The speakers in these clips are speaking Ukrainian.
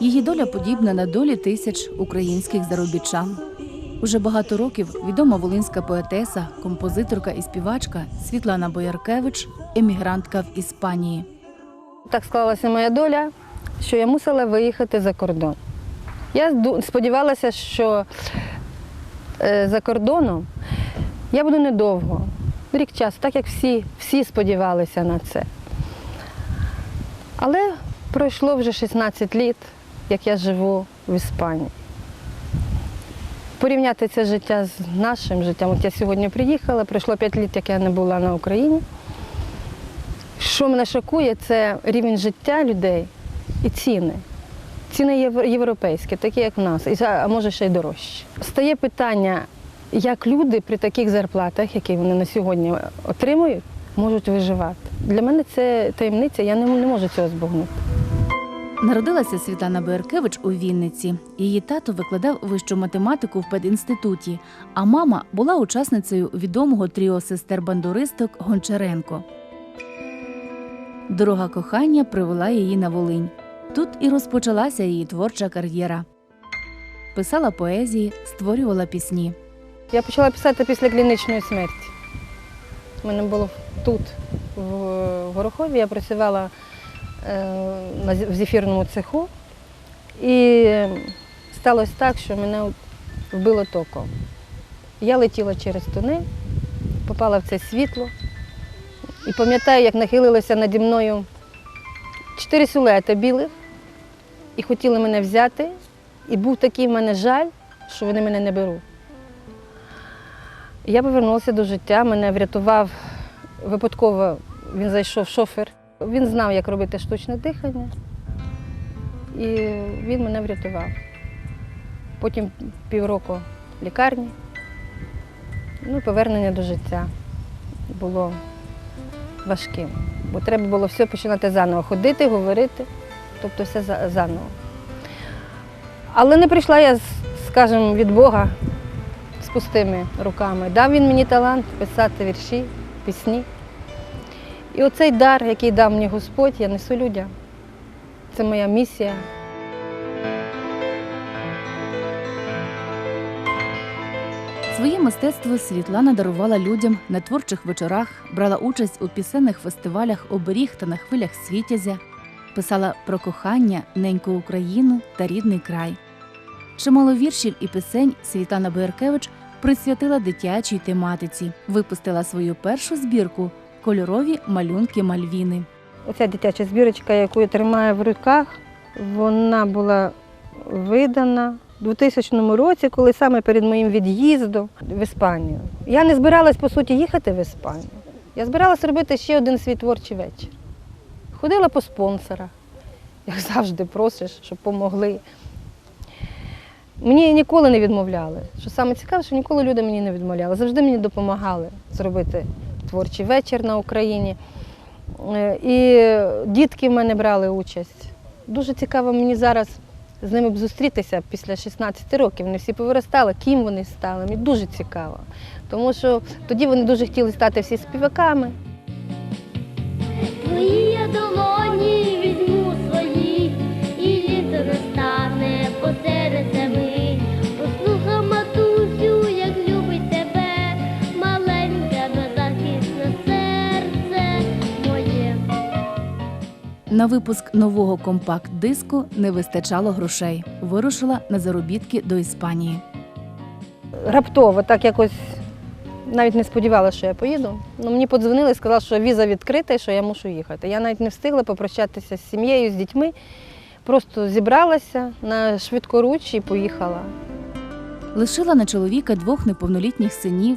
Її доля подібна на долі тисяч українських заробітчан. Уже багато років відома волинська поетеса, композиторка і співачка Світлана Бояркевич, емігрантка в Іспанії. Так склалася моя доля, що я мусила виїхати за кордон. Я сподівалася, що е, за кордоном я буду недовго, рік часу, так як всі, всі сподівалися на це. Але пройшло вже 16 літ, як я живу в Іспанії. Порівняти це життя з нашим життям. От я сьогодні приїхала, пройшло 5 літ, як я не була на Україні. Що мене шокує, це рівень життя людей і ціни. Ціни європейські, такі як в нас, а може ще й дорожчі. Стає питання, як люди при таких зарплатах, які вони на сьогодні отримують, можуть виживати. Для мене це таємниця, я не, можу цього збагнути. Народилася Світлана Бояркевич у Вінниці. Її тато викладав вищу математику в педінституті, а мама була учасницею відомого тріо сестер-бандуристок Гончаренко. Дорога кохання привела її на Волинь. Тут і розпочалася її творча кар'єра. Писала поезії, створювала пісні. Я почала писати після клінічної смерті. У мене було тут, в Горохові, я працювала в зефірному цеху. І сталося так, що мене вбило током. Я летіла через тунель, попала в це світло. І пам'ятаю, як нахилилося наді мною чотири силуети білих і хотіли мене взяти. І був такий в мене жаль, що вони мене не беруть. Я повернулася до життя, мене врятував випадково, він зайшов шофер. Він знав, як робити штучне дихання, і він мене врятував. Потім півроку в лікарні, ну повернення до життя було важким, бо треба було все починати заново, ходити, говорити, тобто все заново. Але не прийшла я, скажімо, від Бога з пустими руками. Дав він мені талант писати вірші, пісні. І оцей дар, який дав мені Господь, я несу людям. Це моя місія. Своє мистецтво Світлана дарувала людям на творчих вечорах, брала участь у пісенних фестивалях оберіг та на хвилях світязя, писала про кохання, неньку Україну та рідний край. Чимало віршів і пісень Світлана Бояркевич присвятила дитячій тематиці, випустила свою першу збірку Кольорові малюнки Мальвіни. Оця дитяча збірочка, яку я тримаю в руках, вона була видана у 2000 році, коли саме перед моїм від'їздом в Іспанію. Я не збиралась, по суті, їхати в Іспанію. Я збиралась робити ще один свій творчий вечір. Ходила по спонсорах, як завжди просиш, щоб допомогли. Мені ніколи не відмовляли. Що саме цікаве, що ніколи люди мені не відмовляли. Завжди мені допомагали зробити творчий вечір на Україні. Е, І дітки в мене брали участь. Дуже цікаво мені зараз з ними б зустрітися після 16 років. Вони всі повиростали, ким вони стали. Мені дуже цікаво. Тому що тоді вони дуже хотіли стати всі співаками. Твої долоні На випуск нового компакт-диску не вистачало грошей. Вирушила на заробітки до Іспанії. Раптово, так якось навіть не сподівалася, що я поїду. Ну, мені подзвонили і сказали, що віза відкрита і що я мушу їхати. Я навіть не встигла попрощатися з сім'єю, з дітьми. Просто зібралася на швидкоруч і поїхала. Лишила на чоловіка двох неповнолітніх синів.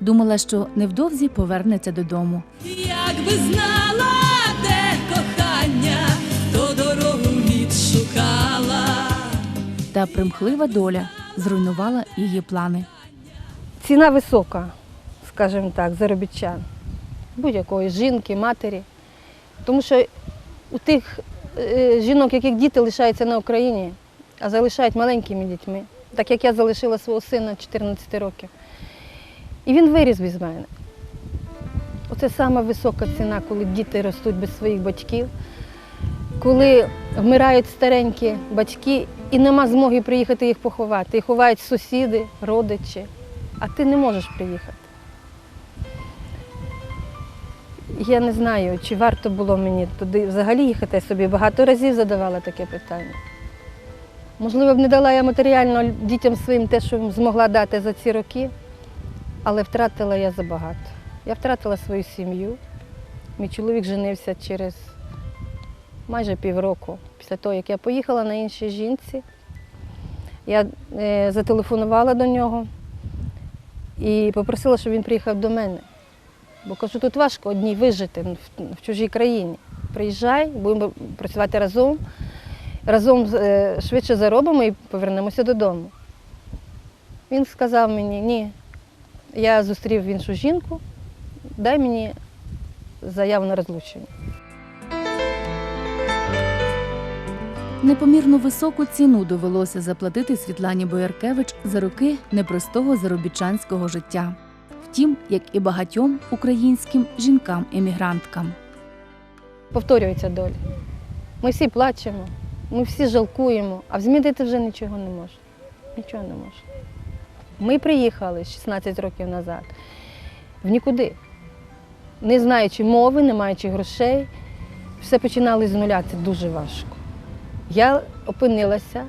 Думала, що невдовзі повернеться додому. Якби знала, Та примхлива доля зруйнувала її плани. Ціна висока, скажімо так, заробітчан. будь-якої жінки, матері. Тому що у тих е, жінок, яких діти лишаються на Україні, а залишають маленькими дітьми, так як я залишила свого сина 14 років. І він виріс без мене. Оце сама висока ціна, коли діти ростуть без своїх батьків, коли вмирають старенькі батьки і нема змоги приїхати їх поховати. Їх ховають сусіди, родичі, а ти не можеш приїхати. Я не знаю, чи варто було мені туди взагалі їхати. Я собі багато разів задавала таке питання. Можливо, б не дала я матеріально дітям своїм те, що змогла дати за ці роки, але втратила я забагато. Я втратила свою сім'ю. Мій чоловік женився через майже півроку після того, як я поїхала на іншій жінці. Я е, зателефонувала до нього і попросила, щоб він приїхав до мене. Бо кажу, тут важко одній вижити в, чужій країні. Приїжджай, будемо працювати разом, разом е, швидше заробимо і повернемося додому. Він сказав мені, ні, я зустрів іншу жінку, дай мені заяву на розлучення. Непомірно високу ціну довелося заплатити Світлані Бояркевич за роки непростого заробітчанського життя. Втім, як і багатьом українським жінкам-емігранткам. Повторюється доля. Ми всі плачемо, ми всі жалкуємо, а змінити вже нічого не можна. Нічого не можна. Ми приїхали 16 років назад в нікуди. Не знаючи мови, не маючи грошей, все починали з нуля. Це дуже важко. Я опинилася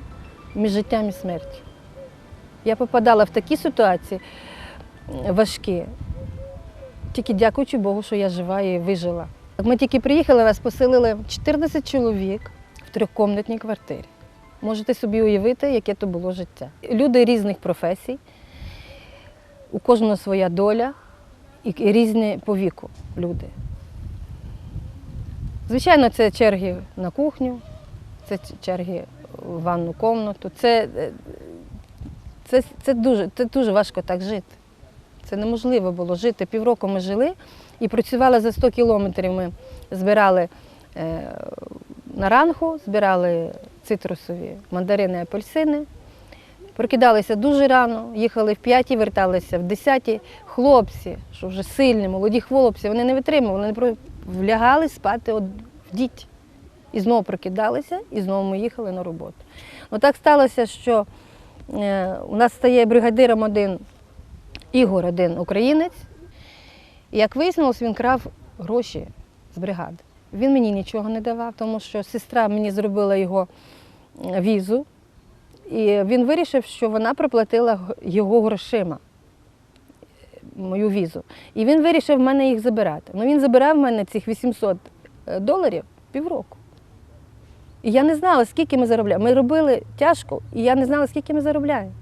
між життям і смертю. Я попадала в такі ситуації важкі, тільки дякуючи Богу, що я жива і вижила. Ми тільки приїхали, вас поселили 14 чоловік в трьохкомнатній квартирі. Можете собі уявити, яке то було життя. Люди різних професій, у кожного своя доля і різні по віку люди. Звичайно, це черги на кухню, це черги в ванну кімнату. Це, е, це, це, дуже, це дуже важко так жити. Це неможливо було жити. Півроку ми жили і працювали за 100 кілометрів. Ми збирали е, наранху, збирали цитрусові мандарини, апельсини. Прокидалися дуже рано, їхали в п'ятій, верталися в десятій. Хлопці, що вже сильні, молоді хлопці, вони не витримували, вони влягали спати в діть. І знову прокидалися, і знову ми їхали на роботу. Ну так сталося, що е, у нас стає бригадиром один Ігор, один українець. І як вияснилось, він крав гроші з бригади. Він мені нічого не давав, тому що сестра мені зробила його е, візу. І він вирішив, що вона проплатила його грошима, е, мою візу. І він вирішив в мене їх забирати. Ну він забирав в мене цих 800 доларів півроку. І я не знала, скільки ми заробляємо. Ми робили тяжко, і я не знала, скільки ми заробляємо.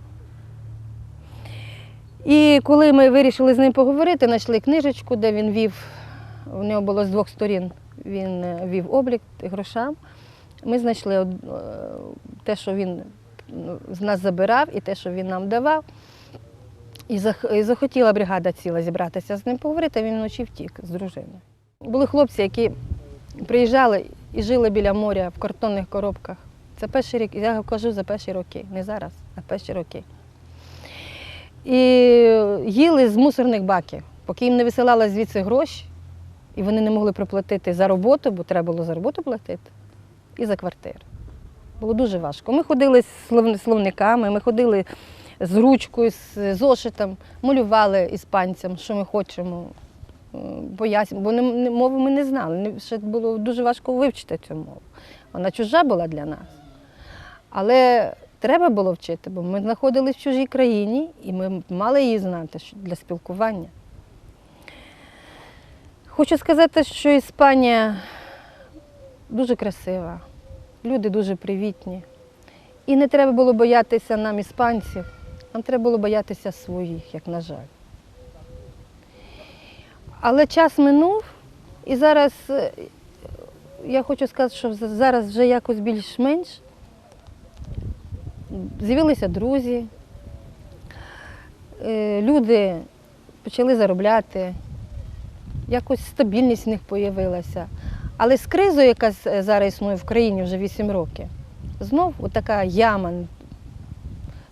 І коли ми вирішили з ним поговорити, знайшли книжечку, де він вів, у нього було з двох сторін, він е, вів облік грошам. Ми знайшли е, те, що він ну, з нас забирав, і те, що він нам давав. І захотіла бригада ціла зібратися з ним поговорити, він вночі втік з дружиною. Були хлопці, які приїжджали і жили біля моря в картонних коробках. Це перші рік, я кажу за перші роки, не зараз, а перші роки. І їли з мусорних баків, поки їм не висилали звідси гроші, і вони не могли проплатити за роботу, бо треба було за роботу платити, і за квартиру. Було дуже важко. Ми ходили з словниками, ми ходили з ручкою, з зошитом, малювали іспанцям, що ми хочемо, пояснювали, бо не, не- мови ми не знали. Ще було дуже важко вивчити цю мову. Вона чужа була для нас. Але треба було вчити, бо ми знаходилися в чужій країні і ми мали її знати для спілкування. Хочу сказати, що Іспанія дуже красива, люди дуже привітні. І не треба було боятися нам, іспанців, нам треба було боятися своїх, як на жаль. Але час минув, і зараз е, я хочу сказати, що зараз вже якось більш-менш з'явилися друзі, е, люди почали заробляти. якось стабільність в них з'явилася. Але з кризою, яка зараз існує в країні вже 8 років, знов така яма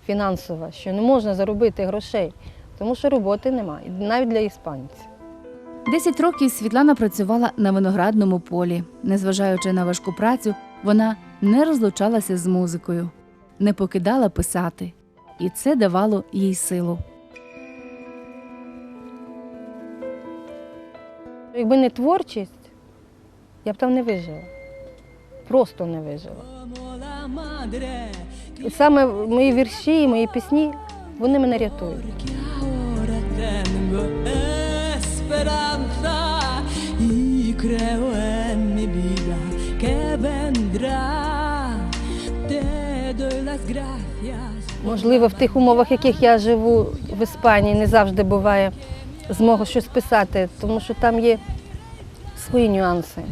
фінансова, що не можна заробити грошей, тому що роботи немає, навіть для іспанців. Десять років Світлана працювала на виноградному полі. Незважаючи на важку працю, вона не розлучалася з музикою, не покидала писати, і це давало їй силу. Якби не творчість, я б там не вижила. Просто не вижила. І саме мої вірші, мої пісні, вони мене рятують. Можливо, в тих умовах, в яких я живу в Іспанії, не завжди буває змога щось писати, тому що там є свої нюанси,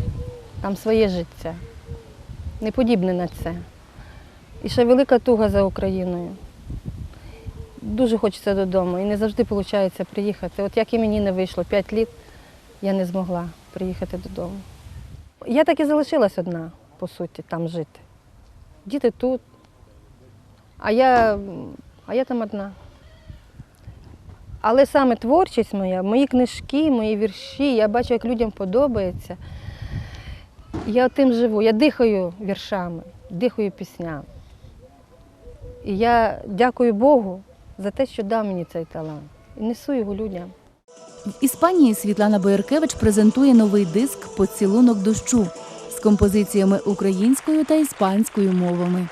там своє життя, не подібне на це. І ще велика туга за Україною. Дуже хочеться додому і не завжди виходить приїхати. От як і мені не вийшло, п'ять літ я не змогла приїхати додому. Я так і залишилась одна, по суті, там жити. Діти тут, а я, а я там одна. Але саме творчість моя, мої книжки, мої вірші, я бачу, як людям подобається. Я тим живу, я дихаю віршами, дихаю піснями. І я дякую Богу за те, що дав мені цей талант. І несу його людям. В Іспанії Світлана Бояркевич презентує новий диск Поцілунок дощу з композиціями українською та іспанською мовами.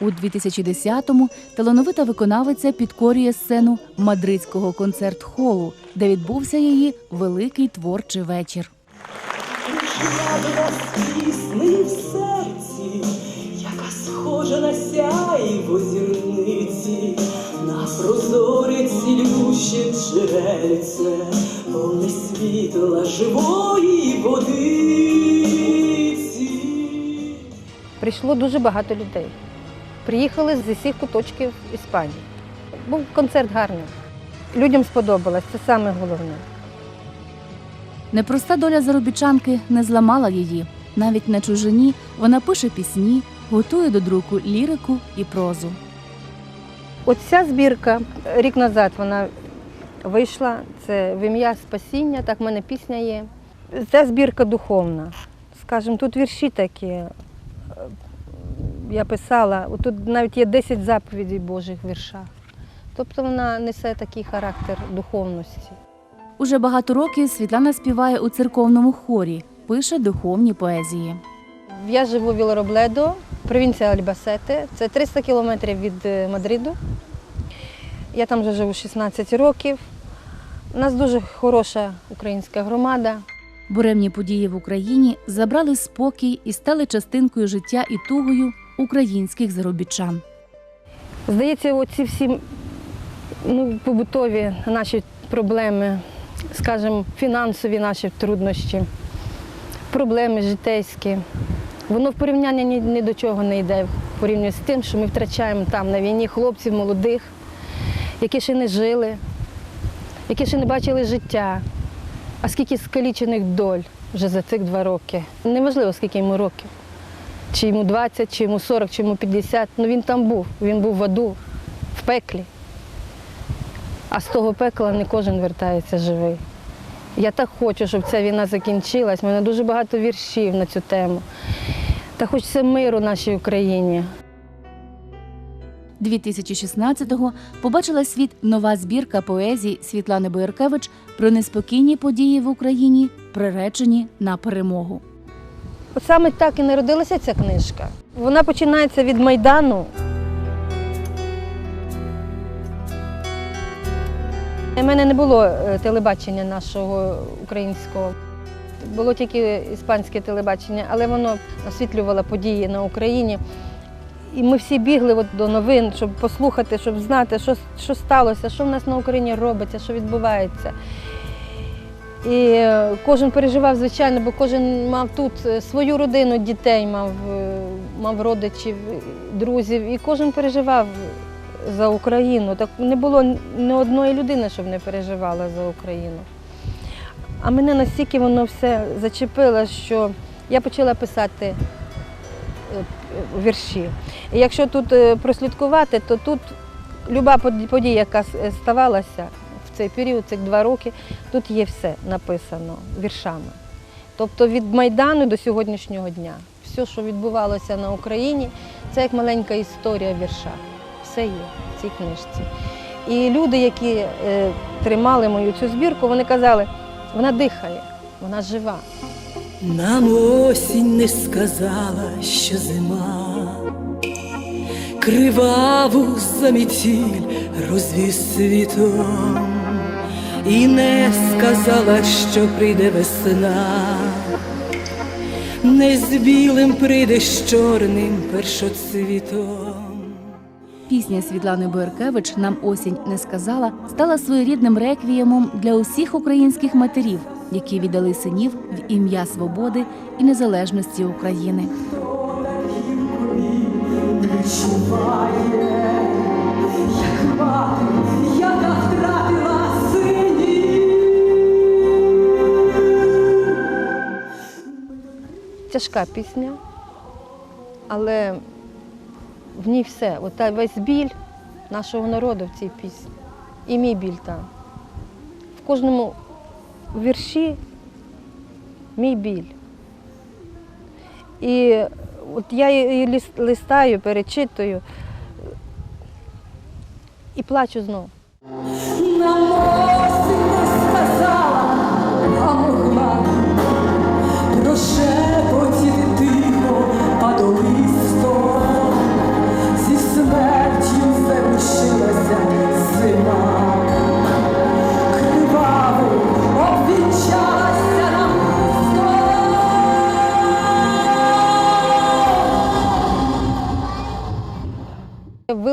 У 2010-му талановита виконавиця підкорює сцену мадридського концерт-холу, де відбувся її великий творчий вечір. В серці, яка схожа на сяйво зірниці, на прозоре цілюще джерельце, повне світла живої водиці. Прийшло дуже багато людей. Приїхали з усіх куточків Іспанії. Був концерт гарний. Людям сподобалось, це саме головне. Непроста доля заробітчанки не зламала її. Навіть на чужині вона пише пісні, готує до друку лірику і прозу. Оця збірка рік назад вона вийшла. Це в ім'я спасіння, так в мене пісня є. Ця збірка духовна. Скажімо, тут вірші такі. Я писала, тут навіть є 10 заповідей Божих в віршах. Тобто вона несе такий характер духовності. Уже багато років Світлана співає у церковному хорі, пише духовні поезії. Я живу в Вілоробледо, провінція Альбасете. Це 300 кілометрів від е, Мадриду. Я там вже живу 16 років. У нас дуже хороша українська громада. Буремні події в Україні забрали спокій і стали частинкою життя і тугою українських заробітчан. Здається, оці всі ну, побутові наші проблеми, скажімо, фінансові наші труднощі, проблеми житейські, воно в порівнянні ні, ні до чого не йде в порівнянні з тим, що ми втрачаємо там на війні хлопців молодих, які ще не жили, які ще не бачили життя, а скільки скалічених доль вже за цих два роки. Неважливо, скільки йому років. Чи йому 20, чи йому 40, чи йому 50. Ну він там був. Він був в аду, в пеклі. А з того пекла не кожен вертається живий. Я так хочу, щоб ця війна закінчилась. У мене дуже багато віршів на цю тему. Та хочеться миру нашій Україні. 2016-го побачила світ нова збірка поезій Світлани Бояркевич про неспокійні події в Україні, приречені на перемогу. От саме так і народилася ця книжка. Вона починається від Майдану. У мене не було е, телебачення нашого українського. Було тільки іспанське телебачення, але воно освітлювало події на Україні. І ми всі бігли от до новин, щоб послухати, щоб знати, що, що сталося, що в нас на Україні робиться, що відбувається. І е, кожен переживав, звичайно, бо кожен мав тут е, свою родину дітей, мав, е, мав родичів, друзів, і кожен переживав за Україну. Так не було ні одної людини, щоб не переживала за Україну. А мене настільки воно все зачепило, що я почала писати вірші. І якщо тут прослідкувати, то тут люба под- подія, яка ставалася цей період, цих два роки, тут є все написано віршами. Тобто від Майдану до сьогоднішнього дня, все, що відбувалося на Україні, це як маленька історія вірша. Все є в цій книжці. І люди, які е, тримали мою цю збірку, вони казали, вона дихає, вона жива. Нам осінь не сказала, що зима, криваву замітіль розвіз світом, і не сказала, що прийде весна, не з білим прийде з чорним першоцвітом. Пісня Світлани Бояркевич Нам осінь не сказала стала своєрідним реквіємом для усіх українських матерів, які віддали синів в ім'я свободи і незалежності України. відчуває, як мати, Тяжка пісня, але в ній все. От та весь біль нашого народу в цій пісні. І мій біль там. В кожному вірші мій біль. І от я її листаю, перечитую і плачу знову.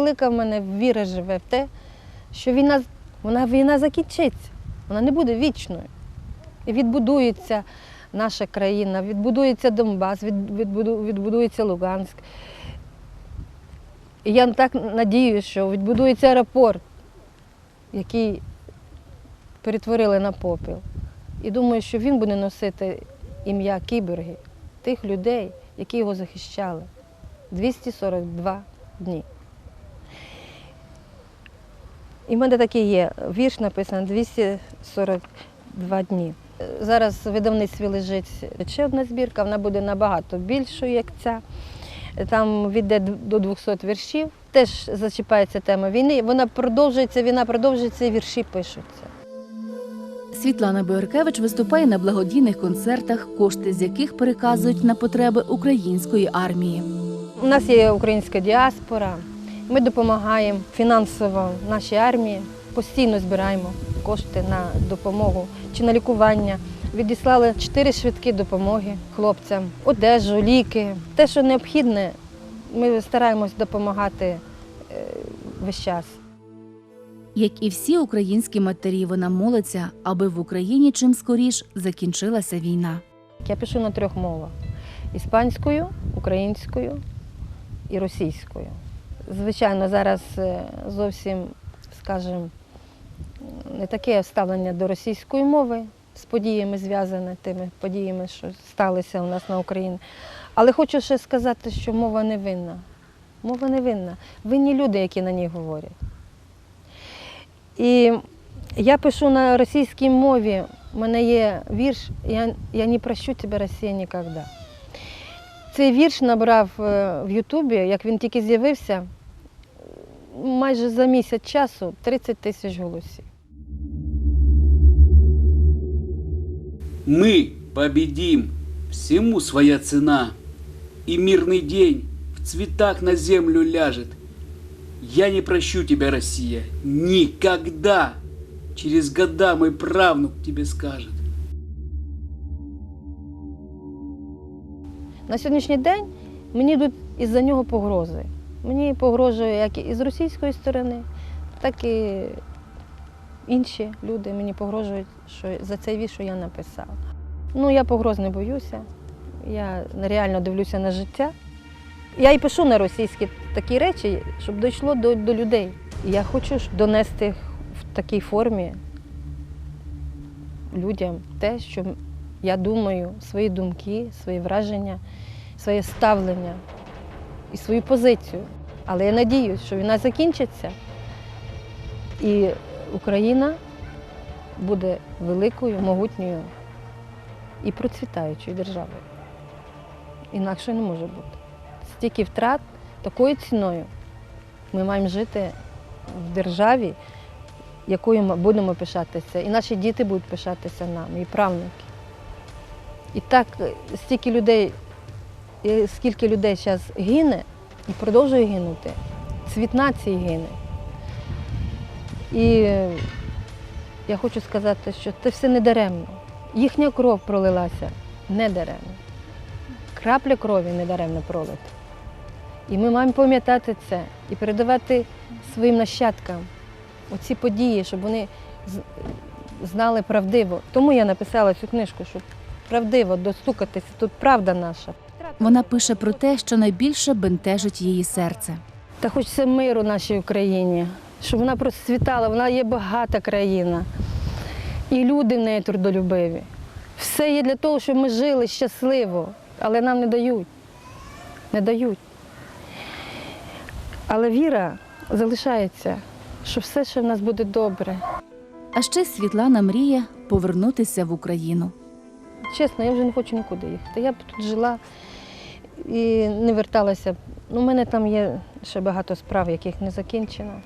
Велика в мене віра живе в те, що війна, вона, війна закінчиться, вона не буде вічною. І відбудується наша країна, відбудується Донбас, від, відбуду, відбудується Луганськ. І я так надіюся, що відбудується аеропорт, який перетворили на попіл. І думаю, що він буде носити ім'я Кіборги, тих людей, які його захищали 242 дні. І в мене такий є вірш написаний 242 дні. Зараз в видавництві лежить ще одна збірка, вона буде набагато більшою, як ця. Там віде до 200 віршів. Теж зачіпається тема війни. Вона продовжується, війна продовжується, і вірші пишуться. Світлана Бояркевич виступає на благодійних концертах, кошти з яких переказують на потреби української армії. У нас є українська діаспора. Ми допомагаємо фінансово нашій армії, постійно збираємо кошти на допомогу чи на лікування. Відіслали чотири швидкі допомоги хлопцям, одежу, ліки. Те, що необхідне, ми стараємось допомагати е, весь час. Як і всі українські матері, вона молиться, аби в Україні чим скоріш закінчилася війна. Я пишу на трьох мовах: іспанською, українською і російською. Звичайно, зараз е, зовсім, скажімо, не таке ставлення до російської мови з подіями зв'язане тими подіями, що сталися у нас на Україні. Але хочу ще сказати, що мова не винна. Мова не винна. Винні люди, які на ній говорять. І я пишу на російській мові. У мене є вірш Я, я не прощу тебе, Росія, ніколи. Цей вірш набрав е, в Ютубі, як він тільки з'явився, майже за місяць часу 30 тисяч голосів. Мы победим, всему своя цена, И мирный день в цветах на землю ляжет. Я не прощу тебя, Россия, никогда. Через года мой правнук тебе скажет. На сьогоднішній день мені йдуть із-за нього погрози. Мені погрожує як і з російської сторони, так і інші люди мені погрожують, що за цей вірш, що я написала. Ну, я погроз не боюся, я реально дивлюся на життя. Я і пишу на російські такі речі, щоб дійшло до, до людей. Я хочу донести в такій формі людям те, що я думаю, свої думки, свої враження, своє ставлення і свою позицію. Але я надіюсь, що війна закінчиться і Україна буде великою, могутньою і процвітаючою державою. Інакше не може бути. Стільки втрат такою ціною ми маємо жити в державі, якою ми будемо пишатися. І наші діти будуть пишатися нами, і правнуки. І так е, стільки людей, скільки людей зараз гине і продовжує гинути, цвіт нації гине. І я хочу сказати, що це все не даремно. Їхня кров пролилася не даремно. Крапля крові не даремно пролита. І ми маємо пам'ятати це і передавати своїм нащадкам оці події, щоб вони знали правдиво. Тому я написала цю книжку, щоб правдиво достукатися. Тут правда наша. Вона пише про те, що найбільше бентежить її серце. Та хочеться миру нашій Україні, щоб вона процвітала, вона є багата країна. І люди в неї трудолюбиві. Все є для того, щоб ми жили щасливо, але нам не дають. Не дають. Але віра залишається, що все ще в нас буде добре. А ще Світлана мріє повернутися в Україну. Чесно, я вже не хочу нікуди їхати. Я б тут жила і не верталася. Ну, у мене там є ще багато справ, яких не закінчено.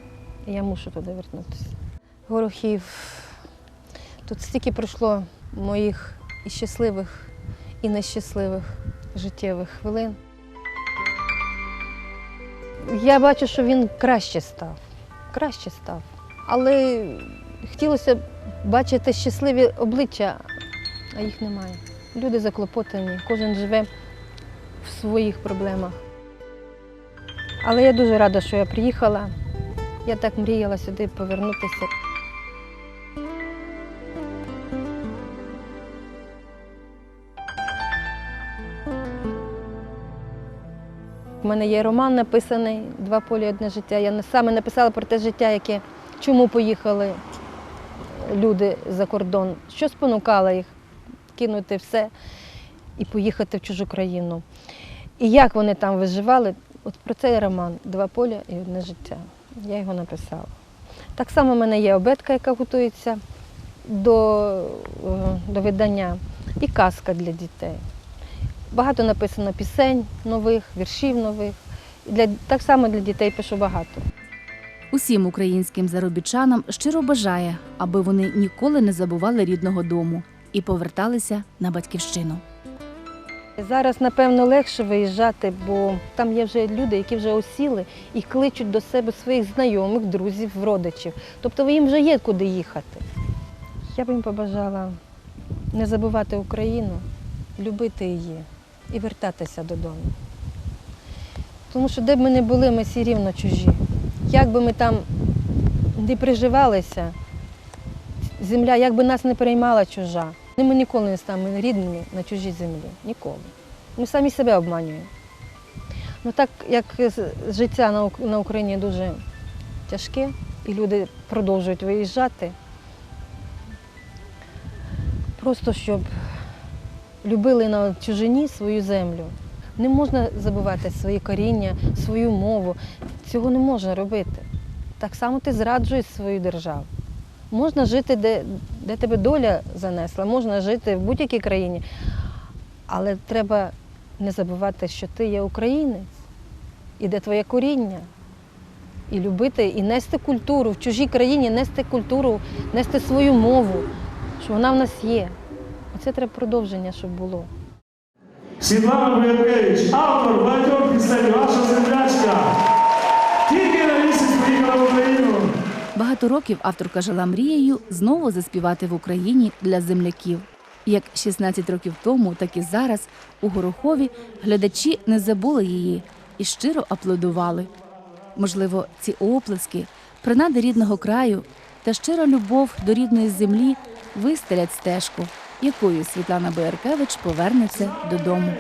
І я мушу туди вернутися. Горохів. Тут стільки пройшло моїх і щасливих, і нещасливих життєвих хвилин. Я бачу, що він краще став. Краще став. Але хотілося бачити щасливі обличчя а їх немає. Люди заклопотані, кожен живе в своїх проблемах. Але я дуже рада, що я приїхала. Я так мріяла сюди повернутися. У мене є роман написаний Два полі одне життя. Я саме написала про те життя, яке чому поїхали люди за кордон, що спонукало їх кинути все і поїхати в чужу країну. І як вони там виживали, от про цей роман Два поля і одне життя. Я його написала. Так само в мене є обетка, яка готується до, е, до видання, і казка для дітей. Багато написано пісень нових, віршів нових. І Для, так само для дітей пишу багато. Усім українським заробітчанам щиро бажає, аби вони ніколи не забували рідного дому і поверталися на батьківщину. Зараз, напевно, легше виїжджати, бо там є вже люди, які вже осіли і кличуть до себе своїх знайомих, друзів, родичів. Тобто їм вже є куди їхати. Я б їм побажала не забувати Україну, любити її і вертатися додому. Тому що де б ми не були, ми всі рівно чужі. Як би ми там не приживалися, земля, як би нас не переймала чужа, ми ніколи не станемо рідними на чужій землі. Ніколи. Ми самі себе обманюємо. Ну так як життя на Україні дуже тяжке, і люди продовжують виїжджати, просто щоб любили на чужині свою землю. Не можна забувати свої коріння, свою мову. Цього не можна робити. Так само ти зраджуєш свою державу. Можна жити, де, де тебе доля занесла, можна жити в будь-якій країні, але треба не забувати, що ти є українець, і де твоє коріння. І любити, і нести культуру в чужій країні, нести культуру, нести свою мову, що вона в нас є. Оце треба продовження, щоб було. Світлана Бояркевич, автор багатьох пісень, ваша землячка. Багато років авторка жила мрією знову заспівати в Україні для земляків. Як 16 років тому, так і зараз у Горохові глядачі не забули її і щиро аплодували. Можливо, ці оплески, принади рідного краю та щира любов до рідної землі вистелять стежку, якою Світлана Бояркевич повернеться додому.